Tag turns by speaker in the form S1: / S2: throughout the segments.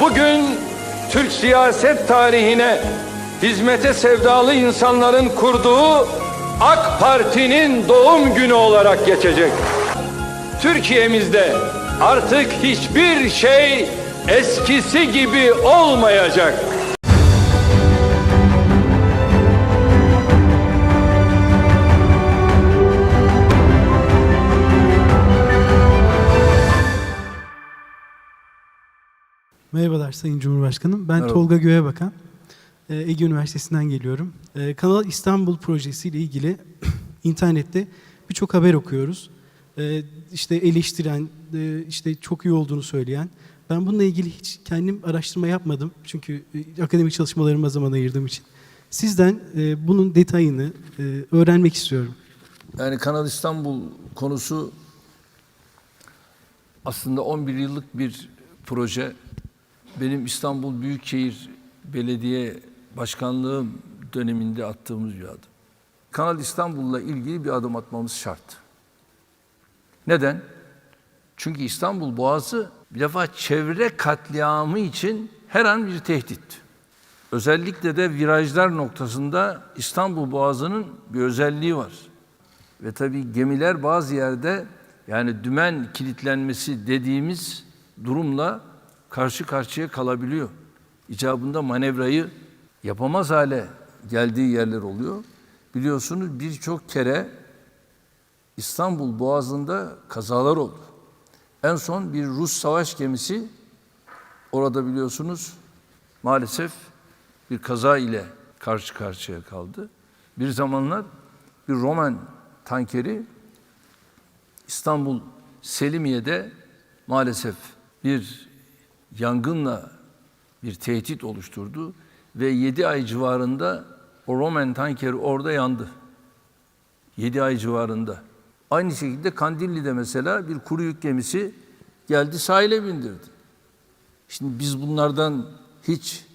S1: bugün Türk siyaset tarihine hizmete sevdalı insanların kurduğu AK Parti'nin doğum günü olarak geçecek. Türkiye'mizde artık hiçbir şey eskisi gibi olmayacak.
S2: Merhabalar Sayın Cumhurbaşkanım. Ben
S3: Merhaba.
S2: Tolga Göğebakan. Ee, Ege Üniversitesi'nden geliyorum. Ee, Kanal İstanbul Projesi ile ilgili internette birçok haber okuyoruz. Ee, işte eleştiren, e, işte çok iyi olduğunu söyleyen. Ben bununla ilgili hiç kendim araştırma yapmadım. Çünkü e, akademik çalışmalarıma zaman ayırdığım için. Sizden e, bunun detayını öğrenmek istiyorum.
S3: Yani Kanal İstanbul konusu aslında 11 yıllık bir proje. Benim İstanbul Büyükşehir Belediye Başkanlığım döneminde attığımız bir adım. Kanal İstanbul'la ilgili bir adım atmamız şart. Neden? Çünkü İstanbul Boğazı bir defa çevre katliamı için her an bir tehdit. Özellikle de virajlar noktasında İstanbul Boğazı'nın bir özelliği var. Ve tabii gemiler bazı yerde yani dümen kilitlenmesi dediğimiz durumla karşı karşıya kalabiliyor. İcabında manevrayı yapamaz hale geldiği yerler oluyor. Biliyorsunuz birçok kere İstanbul Boğazı'nda kazalar oldu. En son bir Rus savaş gemisi orada biliyorsunuz maalesef bir kaza ile karşı karşıya kaldı. Bir zamanlar bir Roman tankeri İstanbul Selimiye'de maalesef bir yangınla bir tehdit oluşturdu ve 7 ay civarında o Roman tankeri orada yandı. 7 ay civarında. Aynı şekilde Kandilli'de mesela bir kuru yük gemisi geldi sahile bindirdi. Şimdi biz bunlardan hiç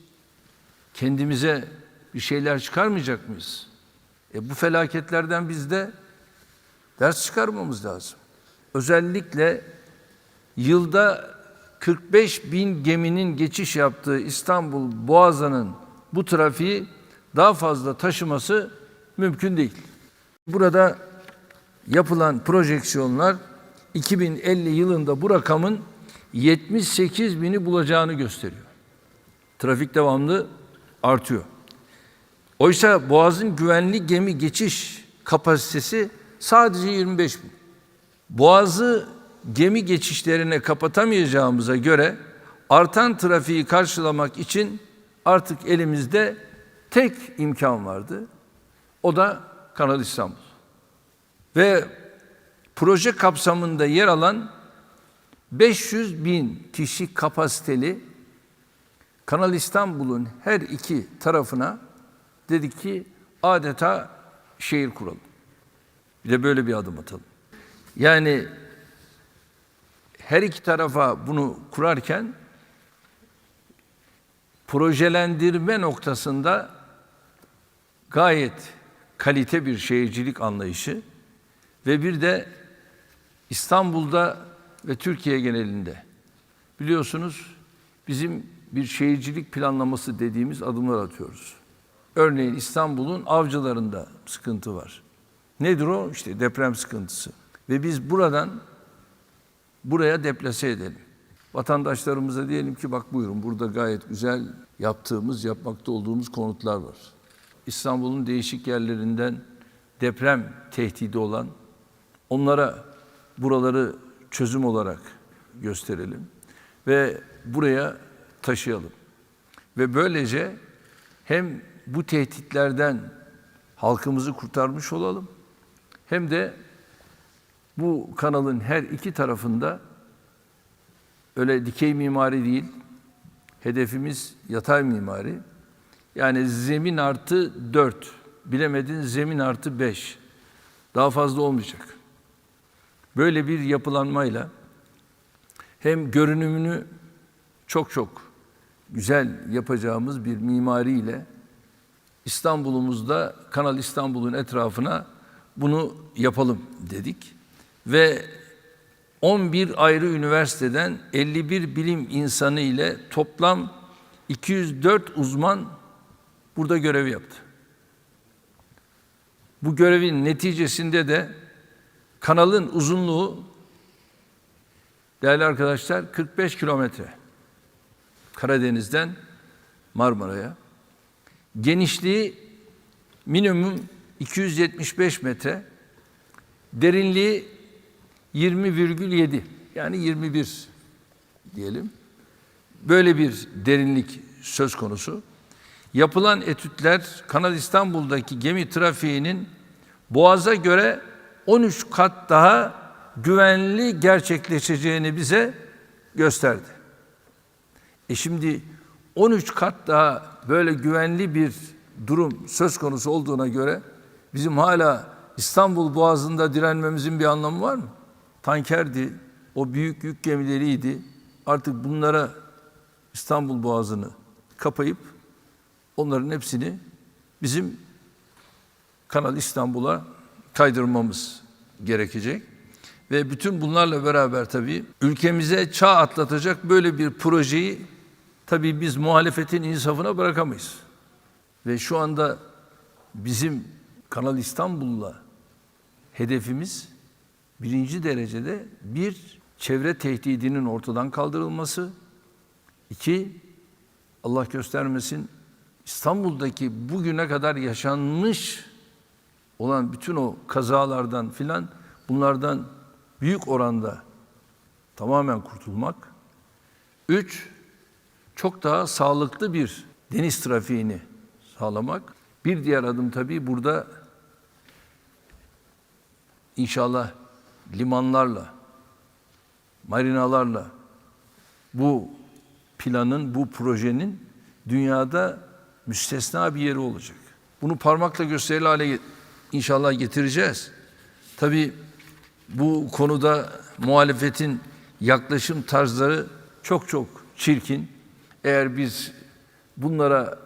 S3: kendimize bir şeyler çıkarmayacak mıyız? E bu felaketlerden biz de ders çıkarmamız lazım. Özellikle yılda 45 bin geminin geçiş yaptığı İstanbul Boğazı'nın bu trafiği daha fazla taşıması mümkün değil. Burada yapılan projeksiyonlar 2050 yılında bu rakamın 78 bini bulacağını gösteriyor. Trafik devamlı artıyor. Oysa Boğaz'ın güvenli gemi geçiş kapasitesi sadece 25 bin. Boğaz'ı gemi geçişlerine kapatamayacağımıza göre artan trafiği karşılamak için artık elimizde tek imkan vardı. O da Kanal İstanbul. Ve proje kapsamında yer alan 500 bin kişi kapasiteli Kanal İstanbul'un her iki tarafına dedik ki adeta şehir kuralım. Bir de böyle bir adım atalım. Yani her iki tarafa bunu kurarken projelendirme noktasında gayet kalite bir şehircilik anlayışı ve bir de İstanbul'da ve Türkiye genelinde biliyorsunuz bizim bir şehircilik planlaması dediğimiz adımlar atıyoruz. Örneğin İstanbul'un avcılarında sıkıntı var. Nedir o? İşte deprem sıkıntısı. Ve biz buradan buraya deplase edelim. Vatandaşlarımıza diyelim ki bak buyurun burada gayet güzel yaptığımız, yapmakta olduğumuz konutlar var. İstanbul'un değişik yerlerinden deprem tehdidi olan onlara buraları çözüm olarak gösterelim ve buraya taşıyalım. Ve böylece hem bu tehditlerden halkımızı kurtarmış olalım hem de bu kanalın her iki tarafında öyle dikey mimari değil, hedefimiz yatay mimari. Yani zemin artı dört, bilemedin zemin artı beş. Daha fazla olmayacak. Böyle bir yapılanmayla hem görünümünü çok çok güzel yapacağımız bir mimariyle İstanbul'umuzda Kanal İstanbul'un etrafına bunu yapalım dedik. Ve 11 ayrı üniversiteden 51 bilim insanı ile toplam 204 uzman burada görev yaptı. Bu görevin neticesinde de kanalın uzunluğu değerli arkadaşlar 45 kilometre. Karadeniz'den Marmara'ya. Genişliği minimum 275 metre. Derinliği 20,7 yani 21 diyelim. Böyle bir derinlik söz konusu. Yapılan etütler Kanal İstanbul'daki gemi trafiğinin Boğaz'a göre 13 kat daha güvenli gerçekleşeceğini bize gösterdi. E şimdi 13 kat daha böyle güvenli bir durum söz konusu olduğuna göre bizim hala İstanbul Boğazı'nda direnmemizin bir anlamı var mı? Tankerdi, o büyük yük gemileriydi. Artık bunlara İstanbul Boğazı'nı kapayıp onların hepsini bizim Kanal İstanbul'a kaydırmamız gerekecek. Ve bütün bunlarla beraber tabii ülkemize çağ atlatacak böyle bir projeyi tabii biz muhalefetin insafına bırakamayız. Ve şu anda bizim Kanal İstanbul'la hedefimiz birinci derecede bir çevre tehdidinin ortadan kaldırılması, iki Allah göstermesin İstanbul'daki bugüne kadar yaşanmış olan bütün o kazalardan filan bunlardan büyük oranda tamamen kurtulmak. Üç, çok daha sağlıklı bir deniz trafiğini sağlamak. Bir diğer adım tabii burada inşallah limanlarla, marinalarla bu planın, bu projenin dünyada müstesna bir yeri olacak. Bunu parmakla gösterili hale inşallah getireceğiz. Tabii bu konuda muhalefetin yaklaşım tarzları çok çok çirkin. Eğer biz bunlara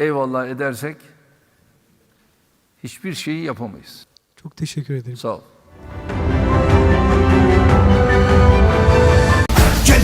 S3: eyvallah edersek hiçbir şeyi yapamayız.
S2: Çok teşekkür ederim.
S3: Sağ ol.